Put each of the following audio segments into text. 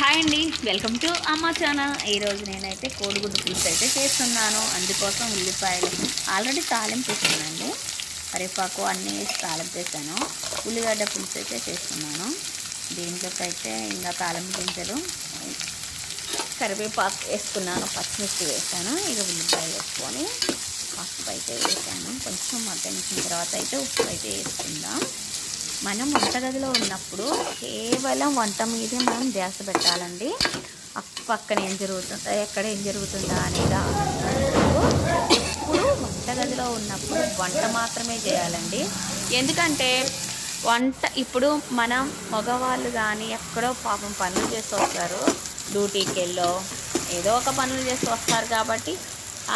Hi అండి welcome to అమ్మ channel. ఈరోజు నేనైతే కోడిగుడ్డు పులుసు అయితే చేస్తున్నాను. అందుకోసం ఉల్లిపాయలు ఆల్రెడీ తాలింపు వేసానండి కరివేపాకు అన్నీ వేసి తాలింపు వేసాను ఉల్లిగడ్డ పులుసు అయితే చేస్తున్నాను. దీంట్లోకి అయితే ఇంకా తాలింపు గింజలు కరివేపాకు వేసుకున్నాను పచ్చిమిర్చి వేసాను ఇక ఉల్లిపాయలు వేసుకొని పసుపు అయితే వేసాను కొంచెం మగ్గనిచ్చిన తర్వాత అయితే ఉప్పు అయితే వేసుకుందాం. మనం వంటగదిలో ఉన్నప్పుడు కేవలం వంట మీదే మనం ధ్యాస పెట్టాలండి. పక్కన ఏం జరుగుతుందా ఎక్కడ ఏం జరుగుతుందా అనేది ఎప్పుడు వంటగదిలో ఉన్నప్పుడు వంట మాత్రమే చేయాలండి. ఎందుకంటే వంట ఇప్పుడు మనం మగవాళ్ళు కానీ ఎక్కడో పాపం పనులు చేస్తూ వస్తారు. డ్యూటీకి వెళ్ళో ఏదో ఒక పనులు చేస్తూ వస్తారు కాబట్టి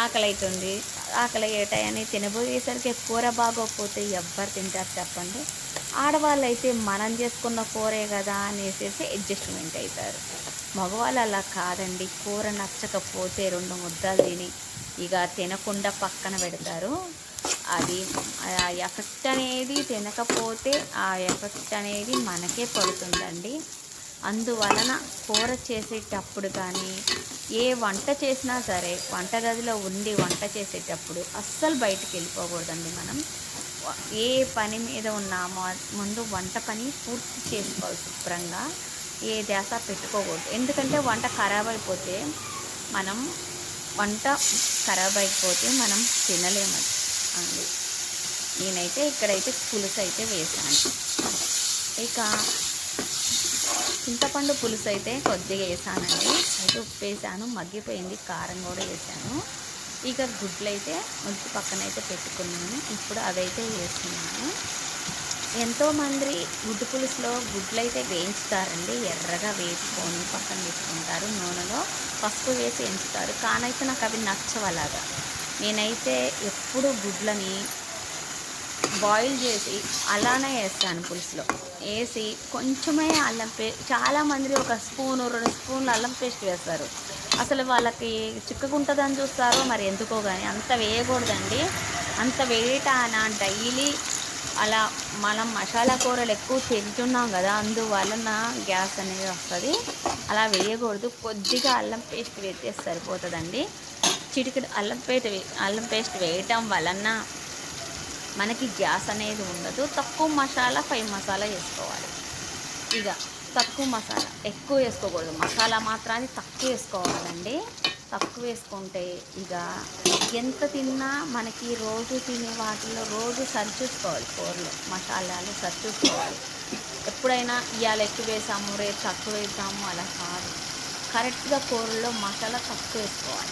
ఆకలి అవుతుంది ఆకలి ఏటాయని తినబోయేసరికి కూర బాగోకపోతే ఎవ్వరు తింటారు చెప్పండి. ఆడవాళ్ళు అయితే మనం చేసుకున్న కూరే కదా అనేసి అడ్జస్ట్మెంట్ అవుతారు మగవాళ్ళు అలా కాదండి. కూర నచ్చకపోతే రెండు ముద్దలు తిని ఇక తినకుండా పక్కన పెడతారు. అది ఆ ఎఫెక్ట్ అనేది తినకపోతే ఆ ఎఫెక్ట్ అనేది మనకే పడుతుందండి. అందువలన కూర చేసేటప్పుడు కానీ ఏ వంట చేసినా సరే వంటగదిలో ఉండి వంట చేసేటప్పుడు అస్సలు బయటికి వెళ్ళిపోకూడదండి మనం. ఏ పని మీద ఉన్నామో ముందు వంట పని పూర్తి చేసుకోవాలి శుభ్రంగా. ఏ ధ్యాస పెట్టుకోకూడదు. ఎందుకంటే వంట ఖరాబ్ అయిపోతే మనం వంట ఖరాబ్ అయిపోతే మనం తినలేము అండి. నేనైతే ఇక్కడైతే పులుసు అయితే వేసాను. ఇక చింతపండు పులుసు అయితే కొద్దిగా వేసానండి. అయితే ఉప్పు వేసాను మగ్గిపోయింది కారం కూడా వేసాను. ఇక గుడ్లు అయితే ముందు పక్కన అయితే పెట్టుకున్నాను. ఇప్పుడు అదైతే వేస్తున్నాను. ఎంతోమంది గుడ్డు పులుసులో గుడ్లు అయితే వేయించుతారండి. ఎర్రగా వేసుకొని పక్కన పెట్టుకుంటారు. నూనెలో పసుపు వేసి వేయించుతారు కానైతే నాకు అవి నచ్చవలాగా. నేనైతే ఎప్పుడు గుడ్లని బాయిల్ చేసి అలానే వేస్తాను పులుసులో. వేసి కొంచెమే అల్లం పేస్ట్ చాలామంది ఒక స్పూన్ రెండు స్పూన్లు అల్లం పేస్ట్ వేస్తారు. అసలు వాళ్ళకి చిక్కకుంటుందని చూస్తారో మరి ఎందుకో కానీ అంత వేయకూడదండి. అంత వేయటాన డైలీ అలా మనం మసాలా కూరలు ఎక్కువ తింటున్నాం కదా అందువలన గ్యాస్ అనేది వస్తుంది. అలా వేయకూడదు. కొద్దిగా అల్లం పేస్ట్ వేస్తే సరిపోతుందండి. చిటికెడు అల్లం పేస్ట్ అల్లం పేస్ట్ వేయటం వలన మనకి గ్యాస్ అనేది ఉండదు. తక్కువ మసాలా ఫైవ్ మసాలా వేసుకోవాలి. ఇక తక్కువ మసాలా ఎక్కువ వేసుకోకూడదు. మసాలా మాత్రాన్ని తక్కువ వేసుకోవాలండి. తక్కువ వేసుకుంటే ఇక ఎంత తిన్నా మనకి రోజు తినే వాటిలో రోజు సరిచూసుకోవాలి. కూరలు మసాలాలు సరిచూసుకోవాలి. ఎప్పుడైనా ఇవాళ ఎక్కువ వేసాము రేపు తక్కువ వేసాము అలా కాదు. కరెక్ట్గా కూరల్లో మసాలా తక్కువ వేసుకోవాలి.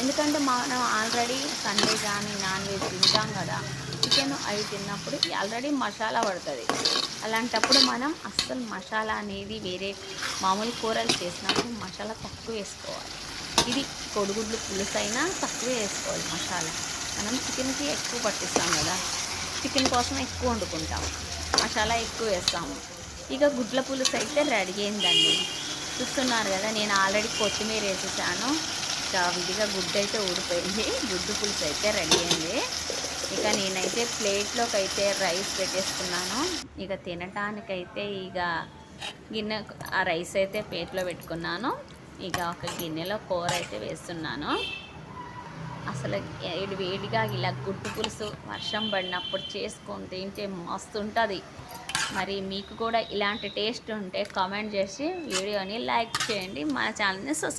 ఎందుకంటే మనం ఆల్రెడీ సండే కానీ నాన్ వెజ్ తింటాం కదా. చికెన్ అవి తిన్నప్పుడు ఆల్రెడీ మసాలా పడుతుంది. అలాంటప్పుడు మనం అస్సలు మసాలా అనేది వేరే మామూలు కూరలు చేసినప్పుడు మసాలా తక్కువ వేసుకోవాలి. ఇది కొడుగుడ్లు పులుసు అయినా తక్కువ వేసుకోవాలి మసాలా. మనం చికెన్కి ఎక్కువ పట్టిస్తాం కదా. చికెన్ కోసం ఎక్కువ వండుకుంటాం. మసాలా ఎక్కువ వేస్తాము. ఇక గుడ్ల పులుసు అయితే రెడీ అయిందండి. చూస్తున్నారు కదా నేను ఆల్రెడీ కొత్తిమీర వేసేసాను. ఇక విడిగా గుడ్డు అయితే ఊడిపోయింది. గుడ్డు పులుసు అయితే రెడీ అయింది. ఇక నేనైతే ప్లేట్లోకి అయితే రైస్ పెట్టేసుకున్నాను. ఇక తినటానికైతే ఇక గిన్నె ఆ రైస్ అయితే ప్లేట్లో పెట్టుకున్నాను. ఇక ఒక గిన్నెలో కూర అయితే వేస్తున్నాను. అసలు వేడి వేడిగా ఇలా గుడ్డు పులుసు వర్షం పడినప్పుడు చేసుకొని తింటే మస్తు ఉంటుంది మరి మీకు కూడా ఇలాంటి టేస్ట్ ఉంటే కామెంట్ చేసి వీడియోని లైక్ చేయండి. మా ఛానల్ని సబ్స్క్రైబ్